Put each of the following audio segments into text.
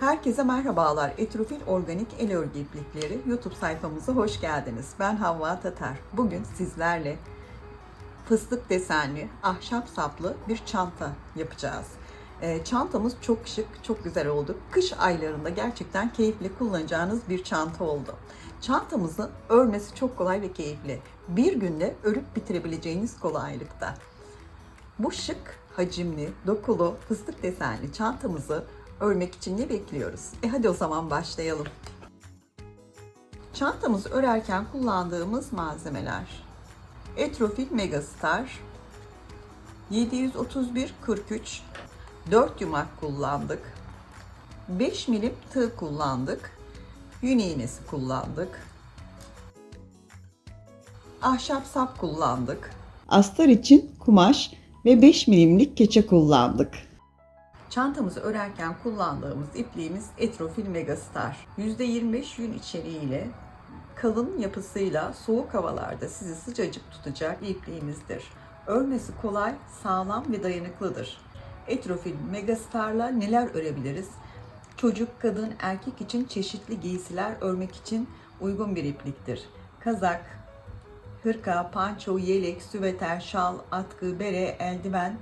Herkese merhabalar. Etrofil Organik El Örgü İplikleri YouTube sayfamıza hoş geldiniz. Ben Havva Tatar. Bugün sizlerle fıstık desenli, ahşap saplı bir çanta yapacağız. Ee, çantamız çok şık, çok güzel oldu. Kış aylarında gerçekten keyifli kullanacağınız bir çanta oldu. Çantamızı örmesi çok kolay ve keyifli. Bir günde örüp bitirebileceğiniz kolaylıkta. Bu şık, hacimli, dokulu, fıstık desenli çantamızı örmek için ne bekliyoruz? E hadi o zaman başlayalım. Çantamızı örerken kullandığımız malzemeler. Etrofil Megastar 731 43 4 yumak kullandık. 5 milim tığ kullandık. Yün iğnesi kullandık. Ahşap sap kullandık. Astar için kumaş ve 5 milimlik keçe kullandık. Çantamızı örerken kullandığımız ipliğimiz Etrofil Megastar. %25 yün içeriğiyle kalın yapısıyla soğuk havalarda sizi sıcacık tutacak ipliğimizdir. Örmesi kolay, sağlam ve dayanıklıdır. Etrofil Megastar'la neler örebiliriz? Çocuk, kadın, erkek için çeşitli giysiler örmek için uygun bir ipliktir. Kazak, hırka, panço, yelek, süveter, şal, atkı, bere, eldiven,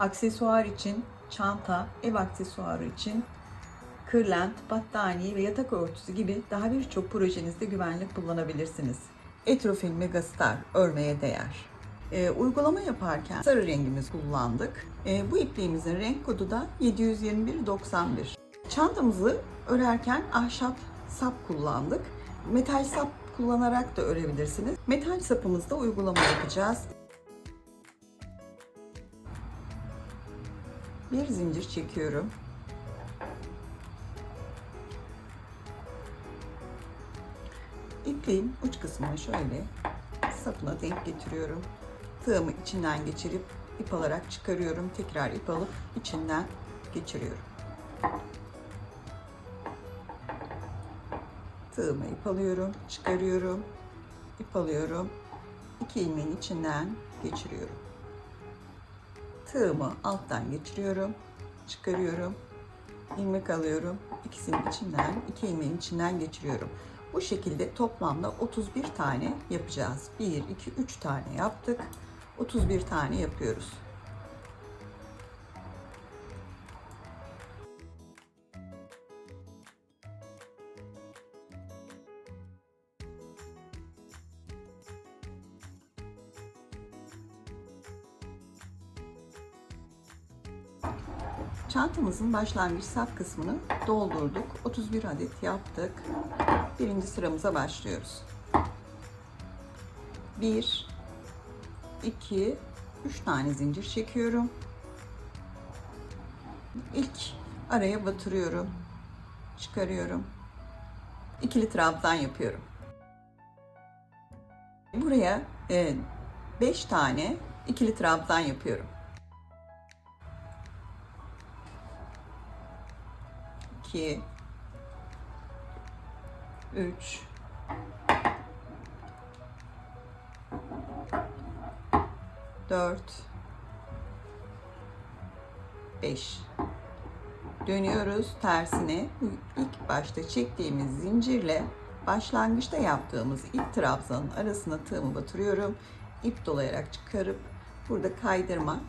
aksesuar için çanta, ev aksesuarı için kırlent, battaniye ve yatak örtüsü gibi daha birçok projenizde güvenli kullanabilirsiniz. Etrofil Megastar örmeye değer. Ee, uygulama yaparken sarı rengimiz kullandık. Ee, bu ipliğimizin renk kodu da 72191. Çantamızı örerken ahşap sap kullandık. Metal sap kullanarak da örebilirsiniz. Metal sapımızda uygulama yapacağız. Bir zincir çekiyorum. İpliğin uç kısmını şöyle sapına denk getiriyorum. Tığımı içinden geçirip ip alarak çıkarıyorum. Tekrar ip alıp içinden geçiriyorum. Tığımı ip alıyorum, çıkarıyorum. ip alıyorum. İki ilmeğin içinden geçiriyorum. Tığımı alttan geçiriyorum, çıkarıyorum. ilmek alıyorum. İkisinin içinden, iki ilmeğin içinden geçiriyorum. Bu şekilde toplamda 31 tane yapacağız. 1, 2, 3 tane yaptık. 31 tane yapıyoruz. Çantamızın başlangıç sap kısmını doldurduk. 31 adet yaptık. Birinci sıramıza başlıyoruz. 1 2 3 tane zincir çekiyorum. İlk araya batırıyorum. Çıkarıyorum. İkili trabzan yapıyorum. Buraya 5 tane ikili trabzan yapıyorum. 2 3 4 5 dönüyoruz tersine. İlk başta çektiğimiz zincirle başlangıçta yaptığımız ilk trabzanın arasına tığımı batırıyorum. İp dolayarak çıkarıp burada kaydırma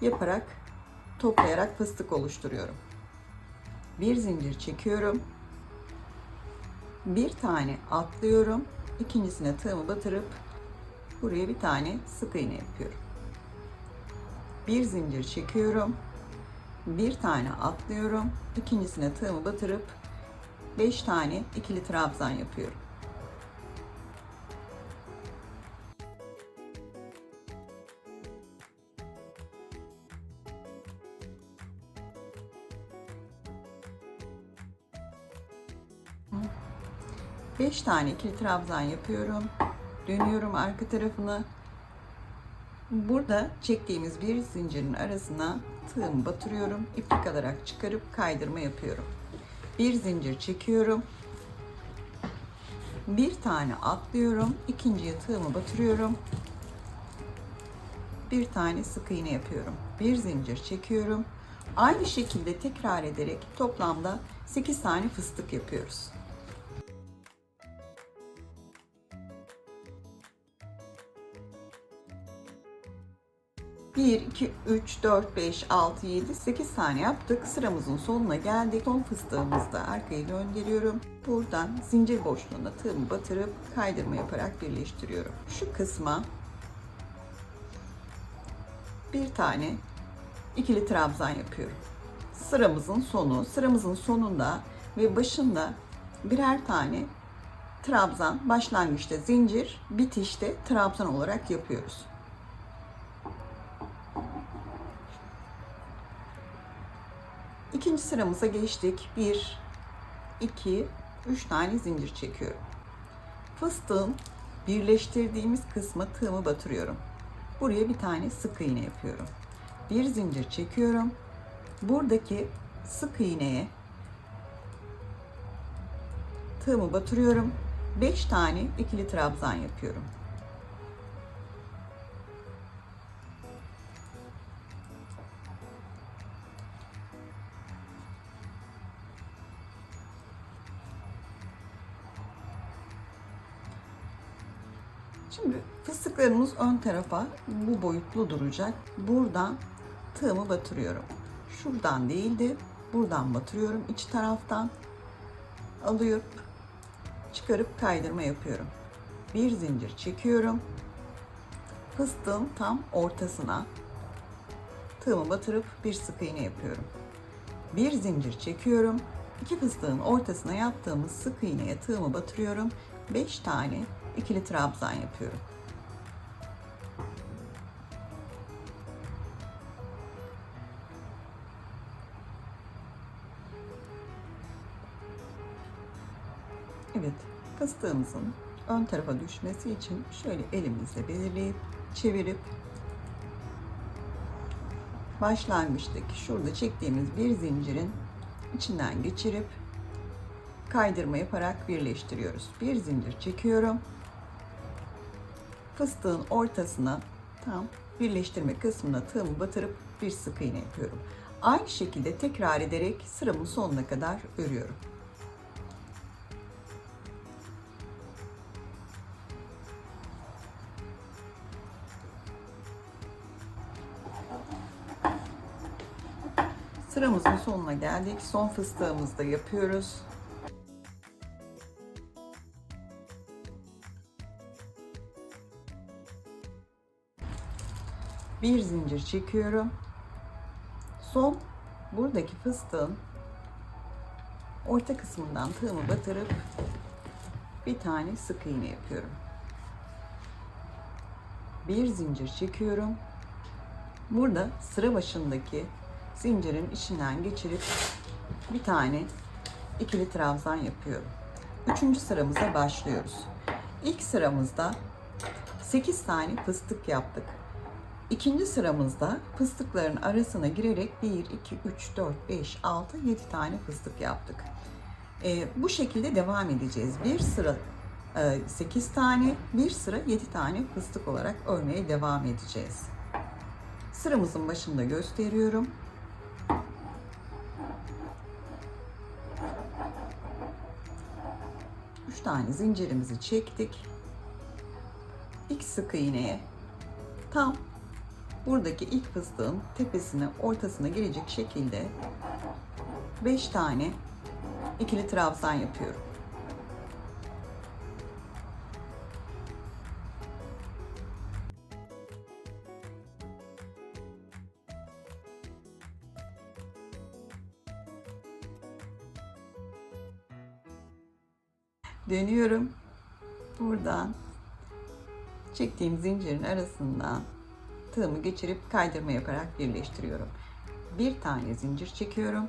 yaparak toplayarak fıstık oluşturuyorum bir zincir çekiyorum. Bir tane atlıyorum. İkincisine tığımı batırıp buraya bir tane sık iğne yapıyorum. Bir zincir çekiyorum. Bir tane atlıyorum. İkincisine tığımı batırıp 5 tane ikili trabzan yapıyorum Beş tane ikili trabzan yapıyorum. Dönüyorum arka tarafını. Burada çektiğimiz bir zincirin arasına tığımı batırıyorum. İplik alarak çıkarıp kaydırma yapıyorum. Bir zincir çekiyorum. Bir tane atlıyorum. İkinciye tığımı batırıyorum. Bir tane sık iğne yapıyorum. Bir zincir çekiyorum. Aynı şekilde tekrar ederek toplamda 8 tane fıstık yapıyoruz. Bir, iki, üç, dört, beş, altı, yedi, sekiz tane yaptık. Sıramızın sonuna geldik. Son fıstığımızı da arkaya gönderiyorum. Buradan zincir boşluğuna tığımı batırıp kaydırma yaparak birleştiriyorum. Şu kısma bir tane ikili trabzan yapıyorum. Sıramızın sonu, sıramızın sonunda ve başında birer tane trabzan, başlangıçta zincir, bitişte trabzan olarak yapıyoruz. İkinci sıramıza geçtik. 1, 2, 3 tane zincir çekiyorum. Fıstığın birleştirdiğimiz kısma tığımı batırıyorum. Buraya bir tane sık iğne yapıyorum. Bir zincir çekiyorum. Buradaki sık iğneye tığımı batırıyorum. 5 tane ikili trabzan yapıyorum. Şimdi fıstıklarımız ön tarafa bu boyutlu duracak. Buradan tığımı batırıyorum. Şuradan değildi. Buradan batırıyorum iç taraftan. Alıp çıkarıp kaydırma yapıyorum. Bir zincir çekiyorum. Fıstığın tam ortasına tığımı batırıp bir sık iğne yapıyorum. Bir zincir çekiyorum. İki fıstığın ortasına yaptığımız sık iğneye tığımı batırıyorum. 5 tane ikili trabzan yapıyorum. Evet, fıstığımızın ön tarafa düşmesi için şöyle elimizle belirleyip çevirip başlangıçtaki şurada çektiğimiz bir zincirin içinden geçirip kaydırma yaparak birleştiriyoruz. Bir zincir çekiyorum. Fıstığın ortasına tam birleştirme kısmına tığımı batırıp bir sık iğne yapıyorum. Aynı şekilde tekrar ederek sıramın sonuna kadar örüyorum. Sıramızın sonuna geldik. Son fıstığımızı da yapıyoruz. Bir zincir çekiyorum. Son buradaki fıstığın orta kısmından tığımı batırıp bir tane sık iğne yapıyorum. Bir zincir çekiyorum. Burada sıra başındaki zincirin içinden geçirip bir tane ikili trabzan yapıyorum. Üçüncü sıramıza başlıyoruz. İlk sıramızda 8 tane fıstık yaptık. İkinci sıramızda fıstıkların arasına girerek 1, 2, 3, 4, 5, 6, 7 tane fıstık yaptık. Ee, bu şekilde devam edeceğiz. Bir sıra e, 8 tane, bir sıra 7 tane fıstık olarak örmeye devam edeceğiz. Sıramızın başında gösteriyorum. Üç tane zincirimizi çektik. İlk sık iğneye tam buradaki ilk fıstığın tepesine ortasına girecek şekilde 5 tane ikili trabzan yapıyorum. Dönüyorum. Buradan çektiğim zincirin arasından tığımı geçirip kaydırma yaparak birleştiriyorum. Bir tane zincir çekiyorum.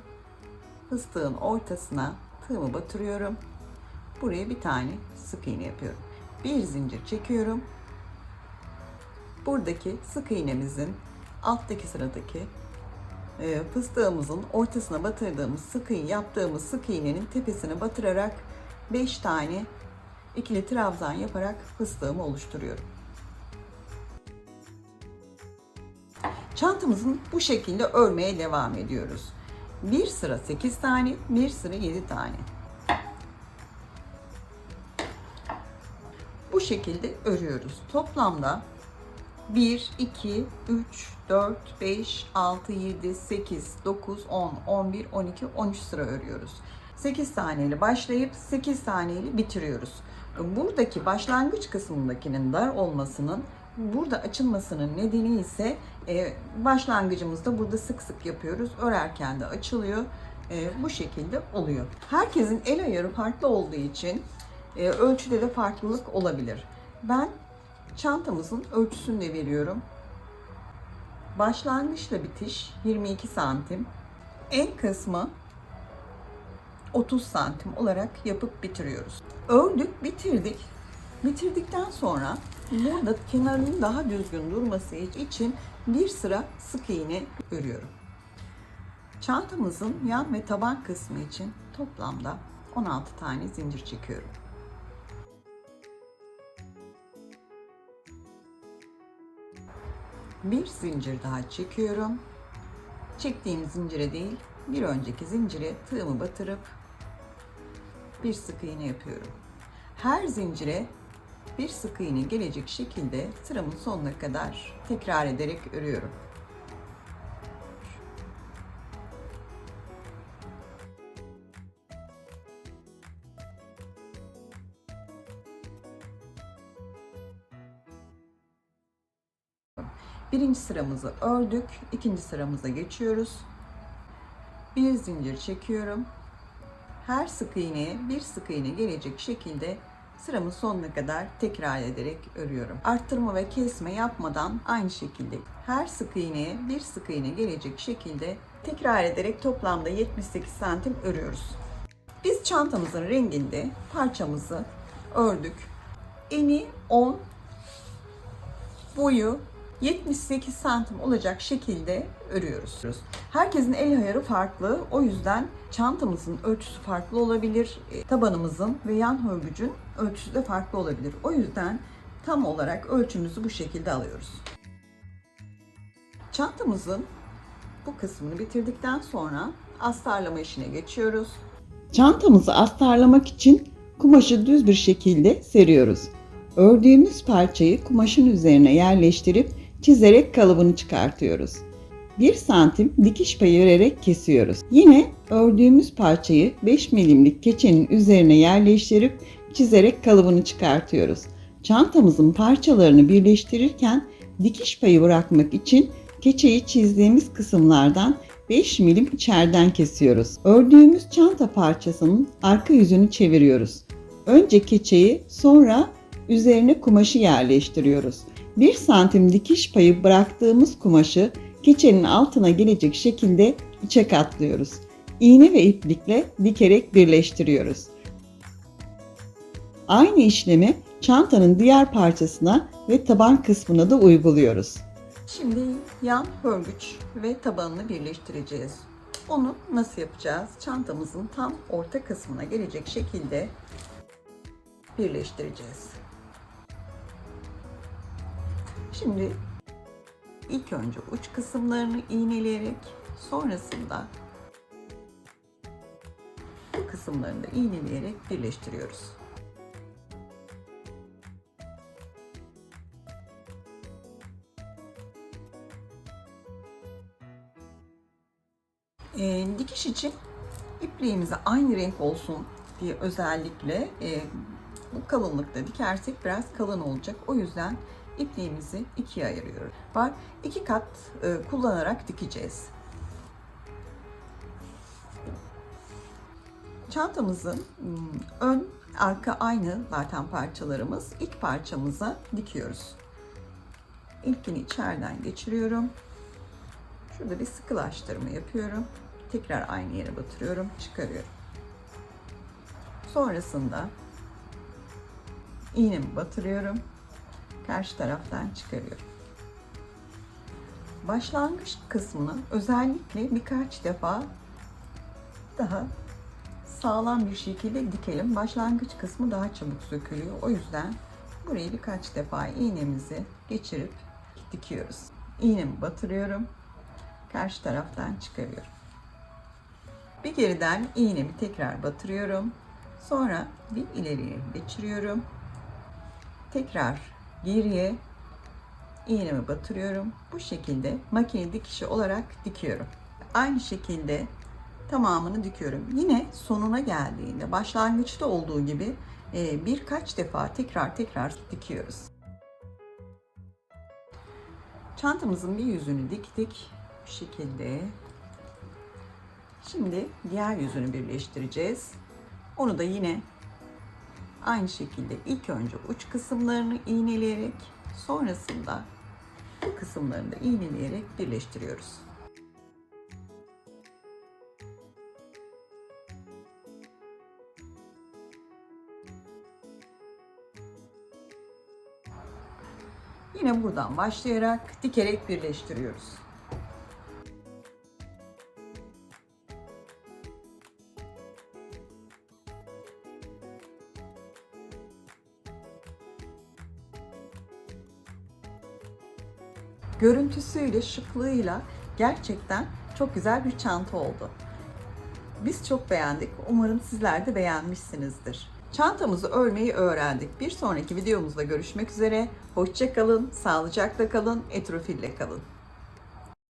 Fıstığın ortasına tığımı batırıyorum. Buraya bir tane sık iğne yapıyorum. Bir zincir çekiyorum. Buradaki sık iğnemizin alttaki sıradaki e, fıstığımızın ortasına batırdığımız sık iğne yaptığımız sık iğnenin tepesine batırarak 5 tane ikili trabzan yaparak fıstığımı oluşturuyorum. Çantamızın bu şekilde örmeye devam ediyoruz. Bir sıra 8 tane, bir sıra 7 tane. Bu şekilde örüyoruz. Toplamda 1, 2, 3, 4, 5, 6, 7, 8, 9, 10, 11, 12, 13 sıra örüyoruz. 8 taneyle başlayıp 8 taneyle bitiriyoruz. Buradaki başlangıç kısmındakinin dar olmasının burada açılmasının nedeni ise e, başlangıcımızda burada sık sık yapıyoruz. Örerken de açılıyor. E, bu şekilde oluyor. Herkesin el ayarı farklı olduğu için e, ölçüde de farklılık olabilir. Ben çantamızın ölçüsünü de veriyorum. Başlangıçla bitiş 22 santim. En kısmı 30 santim olarak yapıp bitiriyoruz. Ördük, bitirdik. Bitirdikten sonra burada kenarının daha düzgün durması için bir sıra sık iğne örüyorum. Çantamızın yan ve taban kısmı için toplamda 16 tane zincir çekiyorum. Bir zincir daha çekiyorum. Çektiğim zincire değil, bir önceki zincire tığımı batırıp bir sık iğne yapıyorum. Her zincire bir sık iğne gelecek şekilde sıramın sonuna kadar tekrar ederek örüyorum. Birinci sıramızı ördük. ikinci sıramıza geçiyoruz. Bir zincir çekiyorum. Her sık iğneye bir sık iğne gelecek şekilde sıramın sonuna kadar tekrar ederek örüyorum. Arttırma ve kesme yapmadan aynı şekilde her sık iğneye bir sık iğne gelecek şekilde tekrar ederek toplamda 78 santim örüyoruz. Biz çantamızın renginde parçamızı ördük. Eni 10, boyu 78 santim olacak şekilde örüyoruz. Herkesin el ayarı farklı. O yüzden çantamızın ölçüsü farklı olabilir. E, Tabanımızın ve yan hörgücün ölçüsü de farklı olabilir. O yüzden tam olarak ölçümüzü bu şekilde alıyoruz. Çantamızın bu kısmını bitirdikten sonra astarlama işine geçiyoruz. Çantamızı astarlamak için kumaşı düz bir şekilde seriyoruz. Ördüğümüz parçayı kumaşın üzerine yerleştirip çizerek kalıbını çıkartıyoruz. 1 santim dikiş payı vererek kesiyoruz. Yine ördüğümüz parçayı 5 milimlik keçenin üzerine yerleştirip çizerek kalıbını çıkartıyoruz. Çantamızın parçalarını birleştirirken dikiş payı bırakmak için keçeyi çizdiğimiz kısımlardan 5 milim içeriden kesiyoruz. Ördüğümüz çanta parçasının arka yüzünü çeviriyoruz. Önce keçeyi sonra üzerine kumaşı yerleştiriyoruz. 1 santim dikiş payı bıraktığımız kumaşı keçenin altına gelecek şekilde içe katlıyoruz. İğne ve iplikle dikerek birleştiriyoruz. Aynı işlemi çantanın diğer parçasına ve taban kısmına da uyguluyoruz. Şimdi yan hörgüç ve tabanını birleştireceğiz. Onu nasıl yapacağız? Çantamızın tam orta kısmına gelecek şekilde birleştireceğiz. Şimdi ilk önce uç kısımlarını iğneleyerek sonrasında bu kısımlarını da iğneleyerek birleştiriyoruz. E, dikiş için ipliğimize aynı renk olsun diye özellikle e, bu kalınlıkta dikersek biraz kalın olacak. O yüzden ipliğimizi ikiye ayırıyoruz. Var iki kat e, kullanarak dikeceğiz. Çantamızın ım, ön arka aynı zaten parçalarımız. İlk parçamıza dikiyoruz. İlkini içeriden geçiriyorum. Şurada bir sıkılaştırma yapıyorum. Tekrar aynı yere batırıyorum, çıkarıyorum. Sonrasında iğnemi batırıyorum. Karşı taraftan çıkarıyorum. Başlangıç kısmını özellikle birkaç defa daha sağlam bir şekilde dikelim. Başlangıç kısmı daha çabuk sökülüyor. O yüzden burayı birkaç defa iğnemizi geçirip dikiyoruz. iğnemi batırıyorum. Karşı taraftan çıkarıyorum. Bir geriden iğnemi tekrar batırıyorum. Sonra bir ileriye geçiriyorum. Tekrar geriye iğnemi batırıyorum. Bu şekilde makine dikişi olarak dikiyorum. Aynı şekilde tamamını dikiyorum. Yine sonuna geldiğinde başlangıçta olduğu gibi e, birkaç defa tekrar tekrar dikiyoruz. Çantamızın bir yüzünü diktik. Bu şekilde. Şimdi diğer yüzünü birleştireceğiz. Onu da yine aynı şekilde ilk önce uç kısımlarını iğneleyerek sonrasında bu kısımlarını da iğneleyerek birleştiriyoruz. Yine buradan başlayarak dikerek birleştiriyoruz. Görüntüsüyle, şıklığıyla gerçekten çok güzel bir çanta oldu. Biz çok beğendik. Umarım sizler de beğenmişsinizdir. Çantamızı örmeyi öğrendik. Bir sonraki videomuzda görüşmek üzere. Hoşça kalın, sağlıcakla kalın, etrofille kalın.